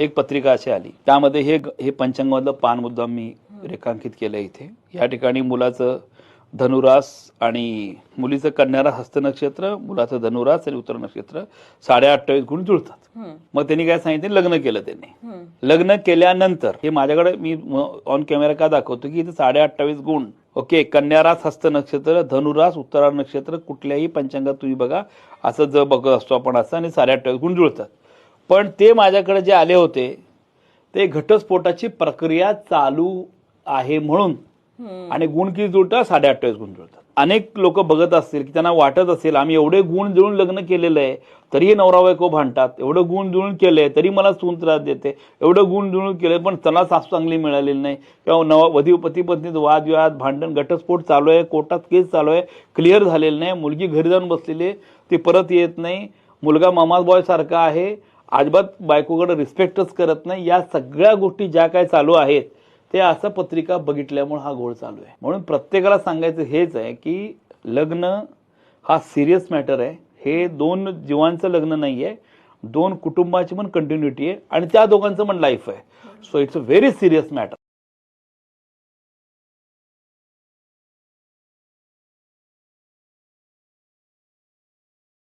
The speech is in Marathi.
एक पत्रिका अशी आली. त्यामध्ये हे हे पंचांगामधलं पान मुद्दाम मी रेखांकित केलं इथे. या ठिकाणी मुलाचं धनुरास आणि मुलीचं कन्यारा हस्त नक्षत्र मुलाचं धनुरास आणि उत्तर नक्षत्र साडे अठ्ठावीस गुण जुळतात. मग त्यांनी काय सांगितलं? लग्न केलं त्यांनी. लग्न केल्यानंतर हे माझ्याकडे मी ऑन कॅमेरा का दाखवतो की इथे साडे अठ्ठावीस गुण. ओके कन्यारास हस्त नक्षत्र धनुरास उत्तरा नक्षत्र कुठल्याही पंचांगात तुम्ही बघा असं ज बघत असतो आपण असं आणि साडे अठ्ठावीस गुण जुळतात. पण ते माझ्याकडे जे आले होते ते घटस्फोटाची प्रक्रिया चालू आहे म्हणून. आणि गुण किती जुळतात? साडे अठ्ठावीस गुण जुळतात. अनेक लोक बघत असतील की त्यांना वाटत असेल आम्ही एवढे गुण जुळून लग्न केलेलं आहे तरीही नवरा बायको भांडतात. एवढं गुण जुळून केलंय तरी मला सून त्रास देते. एवढं गुण जुळून केलंय पण त्याला सासू चांगली मिळालेली नाही. किंवा नवा वधी पती पत्नीत वादविवाद भांडण घटस्फोट चालू आहे कोर्टात केस चालू आहे क्लिअर झालेलं नाही. मुलगी घरी जाऊन बसलेली ती परत येत नाही. मुलगा मामा बॉय सारखा आहे अजिबात बायकोकडे रिस्पेक्टच करत नाही. या सगळ्या गोष्टी ज्या काय चालू आहेत ते असं पत्रिका बघितल्यामुळे हा घोळ चालू आहे. म्हणून प्रत्येकाला सांगायचं हेच आहे की लग्न हा सिरियस मॅटर आहे. हे दोन जीवांचं लग्न नाही आहे दोन कुटुंबाची पण कंटिन्युटी आहे. आणि त्या दोघांचं पण लाईफ आहे. So it's a very serious matter